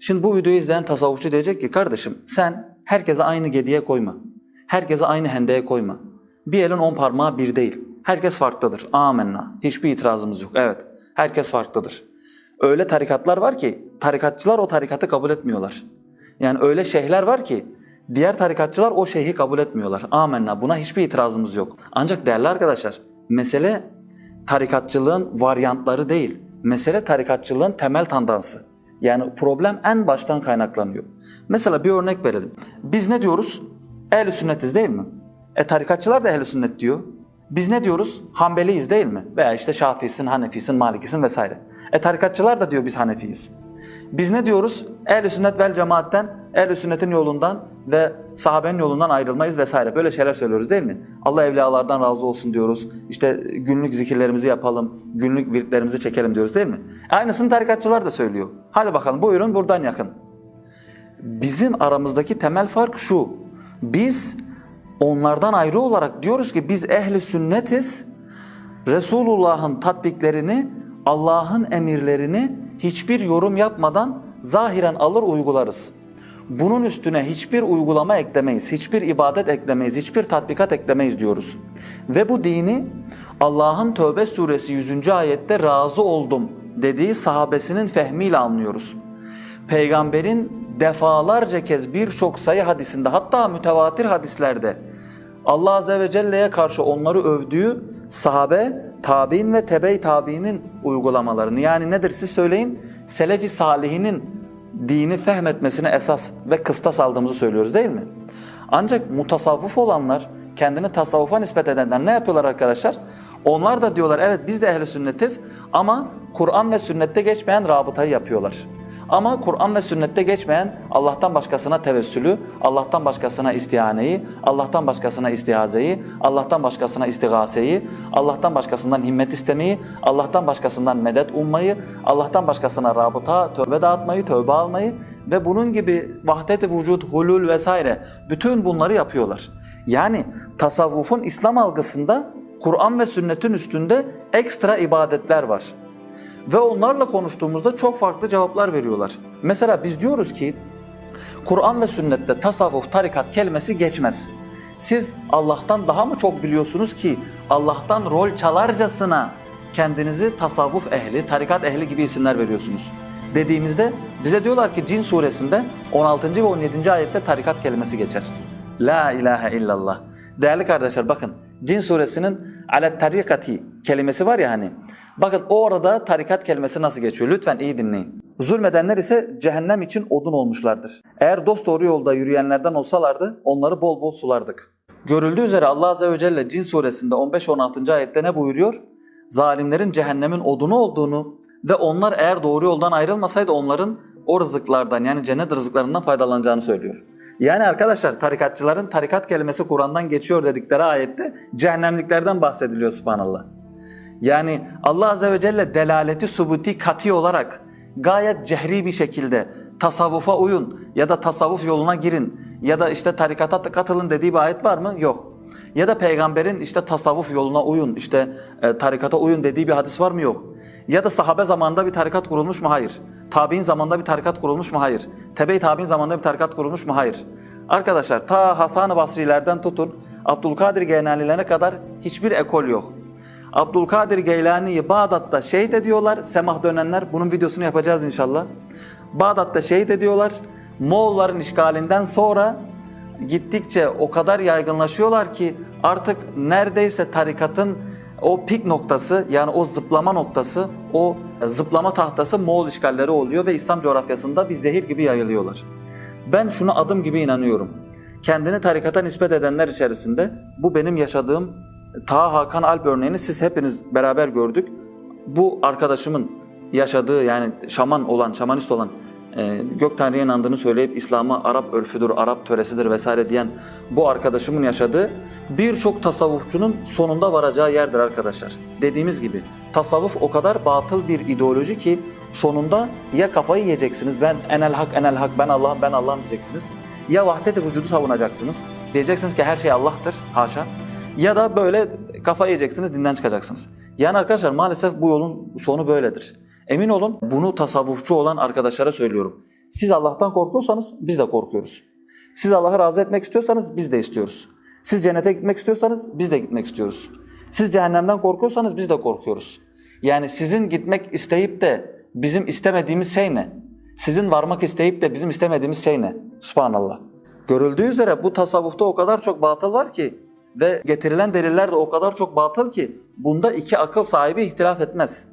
Şimdi bu videoyu izleyen tasavvufçu diyecek ki kardeşim sen herkese aynı gediye koyma. Herkese aynı hendeye koyma. Bir elin on parmağı bir değil. Herkes farklıdır. Amenna. Hiçbir itirazımız yok. Evet. Herkes farklıdır. Öyle tarikatlar var ki tarikatçılar o tarikatı kabul etmiyorlar. Yani öyle şeyhler var ki diğer tarikatçılar o şeyhi kabul etmiyorlar. Amenna. Buna hiçbir itirazımız yok. Ancak değerli arkadaşlar mesele tarikatçılığın varyantları değil. Mesele tarikatçılığın temel tandansı. Yani problem en baştan kaynaklanıyor. Mesela bir örnek verelim. Biz ne diyoruz? Ehl-i sünnetiz değil mi? E tarikatçılar da ehl-i sünnet diyor. Biz ne diyoruz? Hanbeliyiz değil mi? Veya işte Şafiisin, Hanefisin, Malikisin vesaire. E tarikatçılar da diyor biz Hanefiyiz. Biz ne diyoruz? Ehl-i sünnet vel cemaatten, ehl-i sünnetin yolundan ve sahabenin yolundan ayrılmayız vesaire. Böyle şeyler söylüyoruz değil mi? Allah evliyalardan razı olsun diyoruz. İşte günlük zikirlerimizi yapalım, günlük virtlerimizi çekelim diyoruz değil mi? Aynısını tarikatçılar da söylüyor. Hadi bakalım buyurun buradan yakın. Bizim aramızdaki temel fark şu. Biz onlardan ayrı olarak diyoruz ki biz ehli sünnetiz. Resulullah'ın tatbiklerini, Allah'ın emirlerini hiçbir yorum yapmadan zahiren alır uygularız. Bunun üstüne hiçbir uygulama eklemeyiz, hiçbir ibadet eklemeyiz, hiçbir tatbikat eklemeyiz diyoruz. Ve bu dini Allah'ın Tövbe suresi 100. ayette razı oldum dediği sahabesinin fehmiyle anlıyoruz. Peygamberin defalarca kez birçok sayı hadisinde hatta mütevatir hadislerde Allah Azze ve Celle'ye karşı onları övdüğü sahabe, tabi'in ve tebe-i tabi'inin uygulamalarını yani nedir siz söyleyin Selefi salihinin dini fehmetmesine esas ve kıstas aldığımızı söylüyoruz değil mi? Ancak mutasavvuf olanlar, kendini tasavvufa nispet edenler ne yapıyorlar arkadaşlar? Onlar da diyorlar evet biz de ehli sünnetiz ama Kur'an ve sünnette geçmeyen rabıtayı yapıyorlar. Ama Kur'an ve sünnette geçmeyen Allah'tan başkasına tevessülü, Allah'tan başkasına istihaneyi, Allah'tan başkasına istihazeyi, Allah'tan başkasına istigaseyi, Allah'tan başkasından himmet istemeyi, Allah'tan başkasından medet ummayı, Allah'tan başkasına rabıta, tövbe dağıtmayı, tövbe almayı ve bunun gibi vahdet-i vücud, hulul vesaire bütün bunları yapıyorlar. Yani tasavvufun İslam algısında Kur'an ve sünnetin üstünde ekstra ibadetler var. Ve onlarla konuştuğumuzda çok farklı cevaplar veriyorlar. Mesela biz diyoruz ki Kur'an ve sünnette tasavvuf, tarikat kelimesi geçmez. Siz Allah'tan daha mı çok biliyorsunuz ki Allah'tan rol çalarcasına kendinizi tasavvuf ehli, tarikat ehli gibi isimler veriyorsunuz. Dediğimizde bize diyorlar ki Cin suresinde 16. ve 17. ayette tarikat kelimesi geçer. La ilahe illallah. Değerli kardeşler bakın Cin suresinin alet tarikati kelimesi var ya hani. Bakın orada tarikat kelimesi nasıl geçiyor? Lütfen iyi dinleyin. Zulmedenler ise cehennem için odun olmuşlardır. Eğer dost doğru yolda yürüyenlerden olsalardı onları bol bol sulardık. Görüldüğü üzere Allah Azze ve Celle Cin suresinde 15-16. ayette ne buyuruyor? Zalimlerin cehennemin odunu olduğunu ve onlar eğer doğru yoldan ayrılmasaydı onların o rızıklardan yani cennet rızıklarından faydalanacağını söylüyor. Yani arkadaşlar tarikatçıların tarikat kelimesi Kur'an'dan geçiyor dedikleri ayette cehennemliklerden bahsediliyor subhanallah. Yani Allah Azze ve Celle delaleti subuti kati olarak gayet cehri bir şekilde tasavvufa uyun ya da tasavvuf yoluna girin ya da işte tarikata katılın dediği bir ayet var mı? Yok. Ya da peygamberin işte tasavvuf yoluna uyun, işte e, tarikata uyun dediği bir hadis var mı? Yok. Ya da sahabe zamanında bir tarikat kurulmuş mu? Hayır. Tabi'in zamanında bir tarikat kurulmuş mu? Hayır. Tebe-i tabi'in zamanında bir tarikat kurulmuş mu? Hayır. Arkadaşlar ta Hasan-ı Basri'lerden tutun Abdülkadir Geylani'lerine kadar hiçbir ekol yok. Abdülkadir Geylani'yi Bağdat'ta şehit ediyorlar. Semah dönenler bunun videosunu yapacağız inşallah. Bağdat'ta şehit ediyorlar. Moğolların işgalinden sonra gittikçe o kadar yaygınlaşıyorlar ki artık neredeyse tarikatın o pik noktası yani o zıplama noktası, o zıplama tahtası Moğol işgalleri oluyor ve İslam coğrafyasında bir zehir gibi yayılıyorlar. Ben şunu adım gibi inanıyorum. Kendini tarikata nispet edenler içerisinde bu benim yaşadığım Ta Hakan Alp örneğini siz hepiniz beraber gördük. Bu arkadaşımın yaşadığı yani şaman olan, şamanist olan e, gök tanrıya inandığını söyleyip İslam'a Arap örfüdür, Arap töresidir vesaire diyen bu arkadaşımın yaşadığı birçok tasavvufçunun sonunda varacağı yerdir arkadaşlar. Dediğimiz gibi tasavvuf o kadar batıl bir ideoloji ki sonunda ya kafayı yiyeceksiniz ben enel hak enel hak ben Allah'ım ben Allah'ım diyeceksiniz. Ya vahdet-i vücudu savunacaksınız. Diyeceksiniz ki her şey Allah'tır haşa. Ya da böyle kafa yiyeceksiniz, dinden çıkacaksınız. Yani arkadaşlar maalesef bu yolun sonu böyledir. Emin olun bunu tasavvufçu olan arkadaşlara söylüyorum. Siz Allah'tan korkuyorsanız biz de korkuyoruz. Siz Allah'ı razı etmek istiyorsanız biz de istiyoruz. Siz cennete gitmek istiyorsanız biz de gitmek istiyoruz. Siz cehennemden korkuyorsanız biz de korkuyoruz. Yani sizin gitmek isteyip de bizim istemediğimiz şey ne? Sizin varmak isteyip de bizim istemediğimiz şey ne? Subhanallah. Görüldüğü üzere bu tasavvufta o kadar çok batıl var ki ve getirilen deliller de o kadar çok batıl ki bunda iki akıl sahibi ihtilaf etmez.